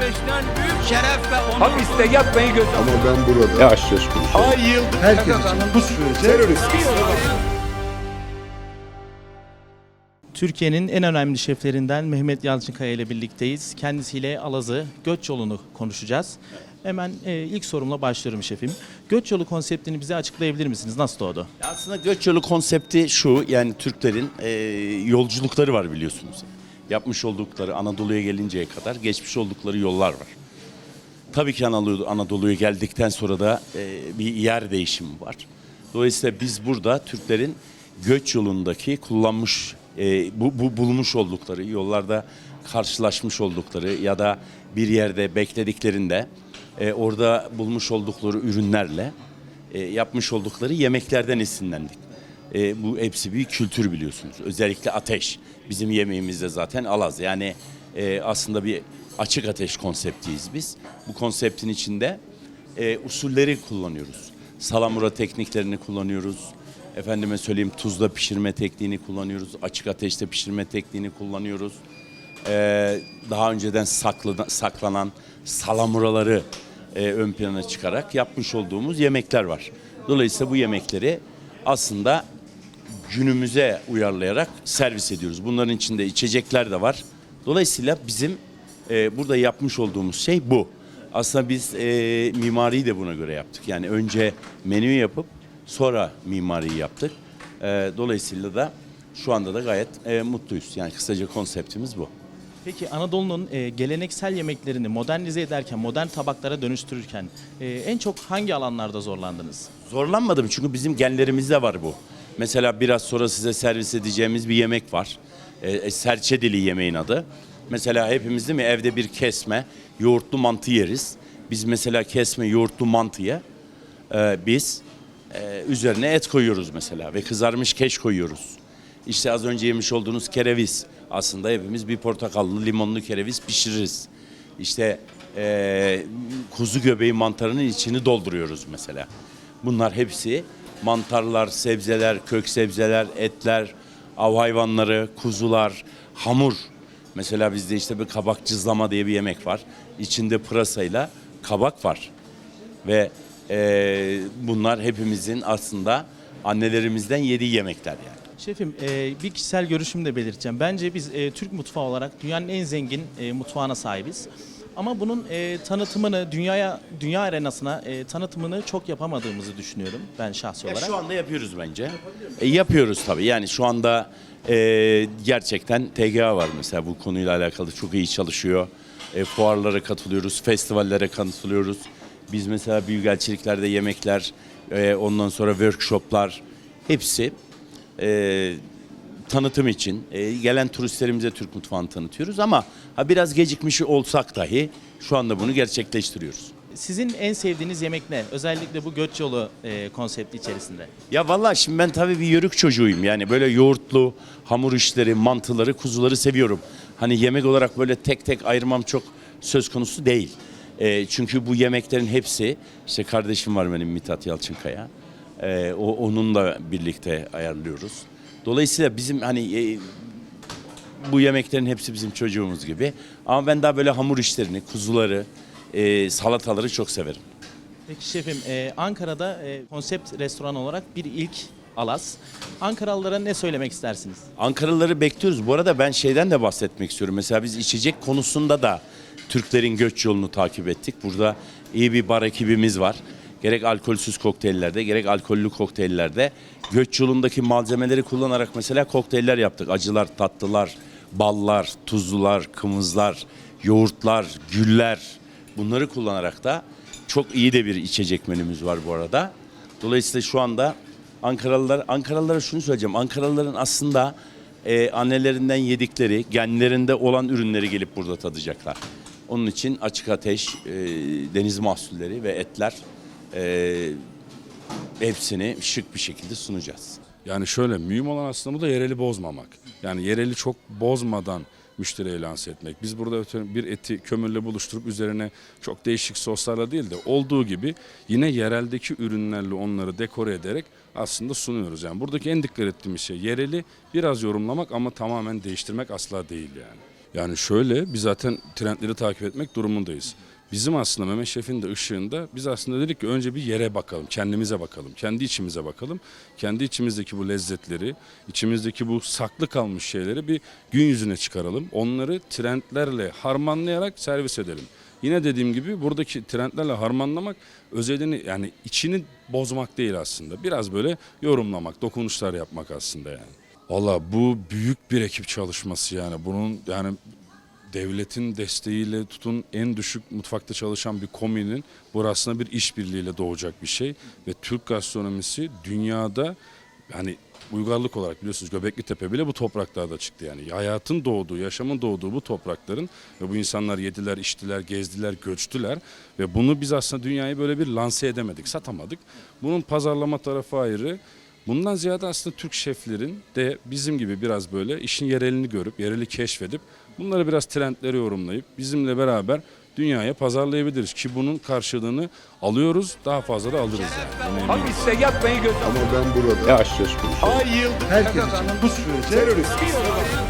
beşten büyük şeref ve onur. Hapiste yatmayı göz Ama ben burada söz konusu. Ay yıldır herkes için bu sürece terörist Türkiye'nin en önemli şeflerinden Mehmet Yalçınkaya ile birlikteyiz. Kendisiyle Alazı göç yolunu konuşacağız. Hemen e, ilk sorumla başlıyorum şefim. Göç yolu konseptini bize açıklayabilir misiniz? Nasıl doğdu? Aslında göç yolu konsepti şu yani Türklerin e, yolculukları var biliyorsunuz. Yapmış oldukları Anadolu'ya gelinceye kadar geçmiş oldukları yollar var. Tabii ki Anadolu, Anadolu'ya geldikten sonra da e, bir yer değişimi var. Dolayısıyla biz burada Türklerin göç yolundaki kullanmış, e, bu, bu bulmuş oldukları, yollarda karşılaşmış oldukları ya da bir yerde beklediklerinde e, orada bulmuş oldukları ürünlerle yapmış oldukları yemeklerden esinlendik. E, bu hepsi bir kültür biliyorsunuz. Özellikle ateş. Bizim yemeğimizde zaten alaz. Yani e, aslında bir açık ateş konseptiyiz biz. Bu konseptin içinde e, usulleri kullanıyoruz. Salamura tekniklerini kullanıyoruz. Efendime söyleyeyim tuzda pişirme tekniğini kullanıyoruz. Açık ateşte pişirme tekniğini kullanıyoruz. Ee, daha önceden saklı, saklanan salamuraları e, ön plana çıkarak yapmış olduğumuz yemekler var. Dolayısıyla bu yemekleri aslında günümüze uyarlayarak servis ediyoruz. Bunların içinde içecekler de var. Dolayısıyla bizim e, burada yapmış olduğumuz şey bu. Aslında biz e, mimariyi de buna göre yaptık. Yani önce menü yapıp sonra mimariyi yaptık. E, dolayısıyla da şu anda da gayet e, mutluyuz. Yani kısaca konseptimiz bu. Peki Anadolu'nun e, geleneksel yemeklerini modernize ederken, modern tabaklara dönüştürürken e, en çok hangi alanlarda zorlandınız? Zorlanmadım çünkü bizim genlerimizde var bu. Mesela biraz sonra size servis edeceğimiz bir yemek var. E, e, serçe dili yemeğin adı. Mesela hepimiz değil mi evde bir kesme yoğurtlu mantı yeriz. Biz mesela kesme yoğurtlu mantıya e, biz e, üzerine et koyuyoruz mesela ve kızarmış keş koyuyoruz. İşte az önce yemiş olduğunuz kereviz. Aslında hepimiz bir portakallı limonlu kereviz pişiririz. İşte e, kuzu göbeği mantarının içini dolduruyoruz mesela. Bunlar hepsi mantarlar, sebzeler, kök sebzeler, etler, av hayvanları, kuzular, hamur. Mesela bizde işte bir kabak cızlama diye bir yemek var. İçinde pırasayla kabak var. Ve e, bunlar hepimizin aslında annelerimizden yediği yemekler yani. Şefim e, bir kişisel görüşümü de belirteceğim. Bence biz e, Türk mutfağı olarak dünyanın en zengin e, mutfağına sahibiz. Ama bunun e, tanıtımını dünyaya dünya arenasına e, tanıtımını çok yapamadığımızı düşünüyorum ben şahsi Ya olarak. şu anda yapıyoruz bence. E, yapıyoruz tabii. Yani şu anda e, gerçekten TGA var mesela bu konuyla alakalı çok iyi çalışıyor. E, fuarlara katılıyoruz, festivallere katılıyoruz. Biz mesela büyükelçiliklerde yemekler, e, ondan sonra workshoplar hepsi e, tanıtım için e, gelen turistlerimize Türk mutfağını tanıtıyoruz ama ha biraz gecikmiş olsak dahi şu anda bunu gerçekleştiriyoruz. Sizin en sevdiğiniz yemek ne? Özellikle bu göç yolu e, konsepti içerisinde. Ya vallahi şimdi ben tabii bir yörük çocuğuyum. Yani böyle yoğurtlu hamur işleri, mantıları, kuzuları seviyorum. Hani yemek olarak böyle tek tek ayırmam çok söz konusu değil. Ee, çünkü bu yemeklerin hepsi, işte kardeşim var benim Mithat Yalçınkaya. Ee, o onunla birlikte ayarlıyoruz. Dolayısıyla bizim hani e, bu yemeklerin hepsi bizim çocuğumuz gibi. Ama ben daha böyle hamur işlerini, kuzuları, e, salataları çok severim. Peki şefim e, Ankara'da e, konsept restoran olarak bir ilk Alas. Ankaralılara ne söylemek istersiniz? Ankaralıları bekliyoruz. Bu arada ben şeyden de bahsetmek istiyorum. Mesela biz içecek konusunda da Türklerin göç yolunu takip ettik. Burada iyi bir bar ekibimiz var. Gerek alkolsüz kokteyllerde gerek alkollü kokteyllerde göç yolundaki malzemeleri kullanarak mesela kokteyller yaptık. Acılar, tatlılar, ballar, tuzlular, kımızlar, yoğurtlar, güller bunları kullanarak da çok iyi de bir içecek menümüz var bu arada. Dolayısıyla şu anda Ankaralılar, Ankaralılara şunu söyleyeceğim. Ankaralıların aslında e, annelerinden yedikleri, genlerinde olan ürünleri gelip burada tadacaklar. Onun için açık ateş, e, deniz mahsulleri ve etler e, hepsini şık bir şekilde sunacağız. Yani şöyle mühim olan aslında bu da yereli bozmamak. Yani yereli çok bozmadan müşteriye lanse etmek. Biz burada bir eti kömürle buluşturup üzerine çok değişik soslarla değil de olduğu gibi yine yereldeki ürünlerle onları dekore ederek aslında sunuyoruz. Yani buradaki en dikkat ettiğimiz şey yereli biraz yorumlamak ama tamamen değiştirmek asla değil yani. Yani şöyle biz zaten trendleri takip etmek durumundayız. Bizim aslında Mehmet Şef'in de ışığında biz aslında dedik ki önce bir yere bakalım, kendimize bakalım, kendi içimize bakalım. Kendi içimizdeki bu lezzetleri, içimizdeki bu saklı kalmış şeyleri bir gün yüzüne çıkaralım. Onları trendlerle harmanlayarak servis edelim. Yine dediğim gibi buradaki trendlerle harmanlamak özelini yani içini bozmak değil aslında. Biraz böyle yorumlamak, dokunuşlar yapmak aslında yani. Valla bu büyük bir ekip çalışması yani. Bunun yani devletin desteğiyle tutun en düşük mutfakta çalışan bir kominin bu aslında bir işbirliğiyle doğacak bir şey. Ve Türk gastronomisi dünyada yani uygarlık olarak biliyorsunuz Göbekli Tepe bile bu topraklarda çıktı yani. Hayatın doğduğu, yaşamın doğduğu bu toprakların ve bu insanlar yediler, içtiler, gezdiler, göçtüler ve bunu biz aslında dünyayı böyle bir lanse edemedik, satamadık. Bunun pazarlama tarafı ayrı. Bundan ziyade aslında Türk şeflerin de bizim gibi biraz böyle işin yerelini görüp, yereli keşfedip bunları biraz trendleri yorumlayıp bizimle beraber dünyaya pazarlayabiliriz ki bunun karşılığını alıyoruz, daha fazla da alırız. Yani. Buna eminim. Hapiste yatmayı göz Ama ben burada Ay yıldız herkes için bu sürece olarak